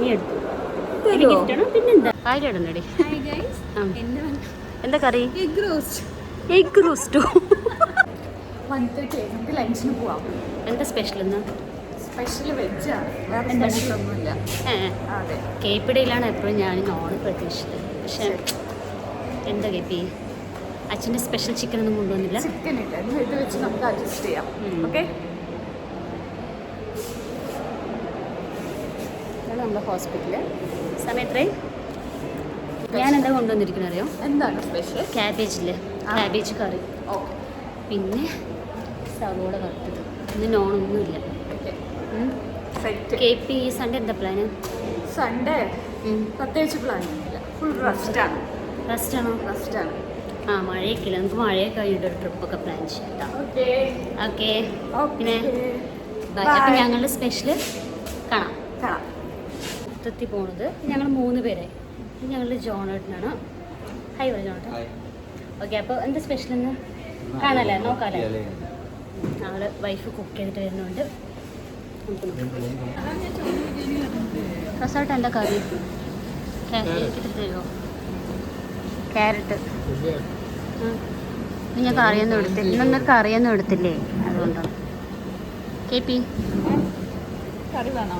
നീ എടുത്തു എന്താ കറി? എഗ് റോസ്റ്റ് എഗ് റോസ്റ്റോ വൺ തേർട്ടി നമുക്ക് ലഞ്ചിന് പോവാം. എന്താ സ്പെഷ്യൽ ഇന്ന്? സ്പെഷ്യൽ വെജാണ് അതെ. കേപ്പിടയിലാണ് എപ്പോഴും ഞാൻ നോൺ പ്രതീക്ഷിച്ചത്. പക്ഷെ എന്താ കേപ്പി അച്ഛന്റെ സ്പെഷ്യൽ ചിക്കൻ ഒന്നും കൊണ്ടുവന്നില്ല. ചിക്കൻ ഇല്ല. ഇത് വെച്ച് നമുക്ക് അഡ്ജസ്റ്റ് ചെയ്യാം. ഓക്കെ നമ്മുടെ ഹോസ്പിറ്റൽ. സമയത്രേ ഞാൻ എന്താ കൊണ്ടുവന്നിരിക്കുന്നത് അറിയോ? എന്താണ് സ്പെഷ്യൽ? ക്യാബേജിൽ. ക്യാബേജ് കറി. ഓക്കെ. പിന്നെ സവോള വറുത്തത്. ഇന്ന് നോണൊന്നുമില്ല. കെ പി ഈ സൺഡേ എന്താ പ്ലാന്? സൺഡേ. പ്രത്യേകിച്ച് പ്ലാൻ ഒന്നുമില്ല. ഫുൾ റെസ്റ്റാണ്. റെസ്റ്റാണ്? ആ മഴയൊക്കെ ഇല്ല നമുക്ക് മഴയൊക്കെ കഴിഞ്ഞിട്ട് ഒരു ട്രിപ്പൊക്കെ പ്ലാൻ ചെയ്യാം ഓക്കെ. ഓക്കെ. പിന്നെ? അപ്പം ഞങ്ങളുടെ സ്പെഷ്യൽ മൊത്തത്തിൽ പോണത്. ഞങ്ങൾ മൂന്ന് പേരെ. ഞങ്ങൾ ഞങ്ങളുടെ ജോണേട്ടനാണ് ഹൈ പറ ജോണേട്ടൻ ഓക്കെ അപ്പോൾ എന്താ സ്പെഷ്യൽ എന്ന് കാണാല്ലേ? നോക്കാല്ലേ? ഞങ്ങൾ വൈഫ് കുക്ക് ചെയ്തിട്ട് വരുന്നുണ്ട്. റിസോർട്ട് എന്താ കറി? ക്യാരറ്റ് തരുമോ ക്യാരറ്റ് ഞാൻ കറിയൊന്നും എടുത്തില്ല. ഇന്നൊന്നും കറിയൊന്നും എടുത്തില്ലേ? അതുകൊണ്ടാണ് കെ പി കറി വേണോ?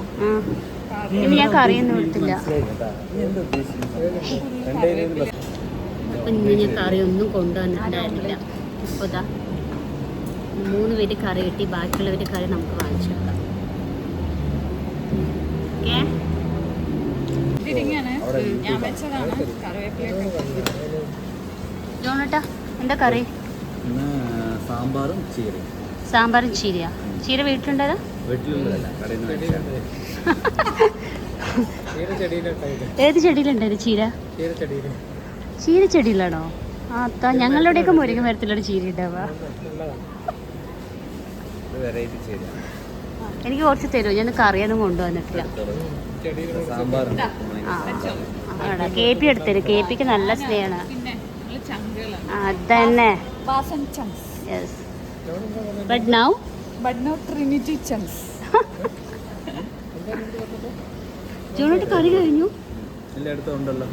ഇന്ന് ഞാൻ കറിയൊന്നും എടുത്തില്ല. അപ്പം ഇന്ന് ഞാൻ കറിയൊന്നും കൊണ്ടുവന്നിട്ടുണ്ടായിരുന്നില്ല അപ്പോൾ ഇതാ മൂന്ന് പേര് കറി കിട്ടി ബാക്കിയുള്ളവർ കറി നമുക്ക് വാങ്ങിച്ചു വെക്കാം. ഓക്കെ? ഇതിരിങ്ങനെ ഞാൻ വെച്ചതാണ്. കറിവേപ്പില ജോണേട്ടാ എന്താ കറി? ഇന്ന് സാമ്പാറും ചീരയും. സാമ്പാറും ചീരയാ. ചീര വീട്ടിലുണ്ടത് ഏത് ചെടിയിലുണ്ടായത് ചീര ചീര? ചെടിയിലാണോ ആ അത്താ ഞങ്ങളുടെയൊക്കെ മുരുങ്ങ മരത്തിലാണ് ചീര. ഉണ്ടാവുക എനിക്ക് കുറച്ച് തരുമോ? ഞാൻ കറിയൊന്നും കൊണ്ടുവന്നിട്ടില്ല. ആടാ കെ പി എടുത്തരും. കെ പിക്ക് നല്ല സ്നേഹമാണ്. അതന്നെ yes but now but not Trinity chunks ജോണോട്ട് കറി കഴിഞ്ഞു?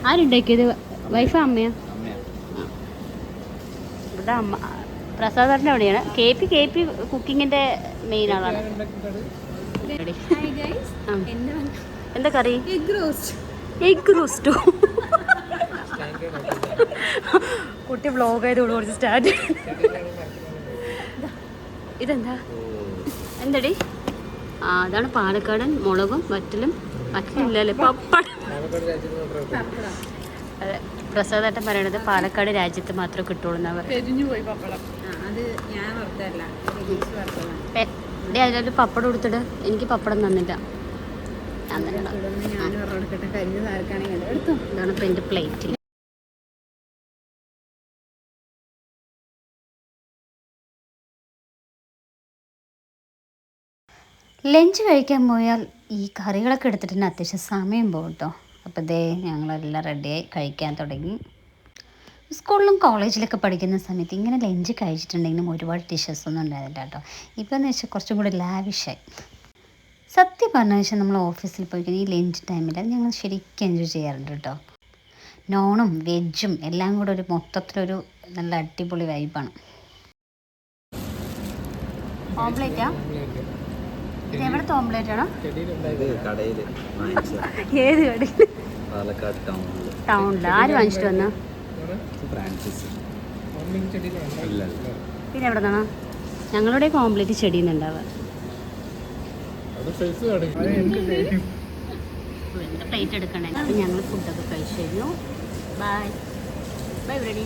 ആരുണ്ടാക്കിയത്? വൈഫാ അമ്മയാ? ഇവിടെ അമ്മ പ്രസാദറിന്റെ അവിടെയാണ്. കെ പി കെ പി കുക്കിങ്ങിന്റെ മെയിൻ ആളാണ് എന്താ കറി? എഗ് റോസ്റ്റ് എഗ് റോസ്റ്റോ കുട്ടി വ്ലോഗ് ആയതോട് കുറച്ച് സ്റ്റാർട്ട് ഇതെന്താ? എന്തടി? ആ അതാണ് പാലക്കാടൻ മുളകും വറ്റലും. വറ്റലില്ലല്ലേ? പപ്പടം. അതെ പ്രസാദേട്ടൻ പറയണത് പാലക്കാട് രാജ്യത്ത് മാത്രമേ കിട്ടുള്ളൂ എന്നാ പറയുന്നത്. പോയി പപ്പടം. കൊടുത്തിട്ട് എനിക്ക് പപ്പടം തന്നില്ല. ഞാൻ ഇതാണ് ഇപ്പം എന്റെ പ്ലേറ്റിൽ ലഞ്ച് കഴിക്കാൻ പോയാൽ ഈ കറികളൊക്കെ എടുത്തിട്ട് തന്നെ അത്യാവശ്യം സമയം പോകും കേട്ടോ അപ്പോൾ ദേ ഞങ്ങളെല്ലാം റെഡിയായി കഴിക്കാൻ തുടങ്ങി. സ്കൂളിലും കോളേജിലൊക്കെ പഠിക്കുന്ന സമയത്ത് ഇങ്ങനെ ലഞ്ച് കഴിച്ചിട്ടുണ്ടെങ്കിലും ഒരുപാട് ഡിഷസ് ഒന്നും ഉണ്ടായിരുന്നില്ല കേട്ടോ ഇപ്പോൾ എന്ന് വെച്ചാൽ കുറച്ചും കൂടി ലാവിഷായി സത്യം പറഞ്ഞ വെച്ചാൽ നമ്മൾ ഓഫീസിൽ പോയി ഈ ലഞ്ച് ടൈമിൽ ഞങ്ങൾ ശരിക്കും എൻജോയ് ചെയ്യാറുണ്ട് കേട്ടോ നോണും വെജും എല്ലാം കൂടെ ഒരു മൊത്തത്തിലൊരു നല്ല അടിപൊളി വൈബാണ് ഓംപ്ലേറ്റാ ഇത് എവിടുത്തെ ആണോ കടയിൽ ഏത് കടി പാലക്കാട് ടൗണിൽ ടൗണിൽ ആര് വാങ്ങിച്ചിട്ട് വന്ന? ഫ്രാൻസിസ്. ഇല്ല പിന്നെ എവിടെ ഞങ്ങളുടെ ഞങ്ങളുടെയൊക്കെ ഓംപ്ലേറ്റ് ചെടിയുന്നുണ്ടാവുക പ്ലേറ്റ് എടുക്കണേ? അപ്പം ഞങ്ങൾ ഫുഡൊക്കെ കഴിച്ചു കഴിഞ്ഞു. Bye bye ready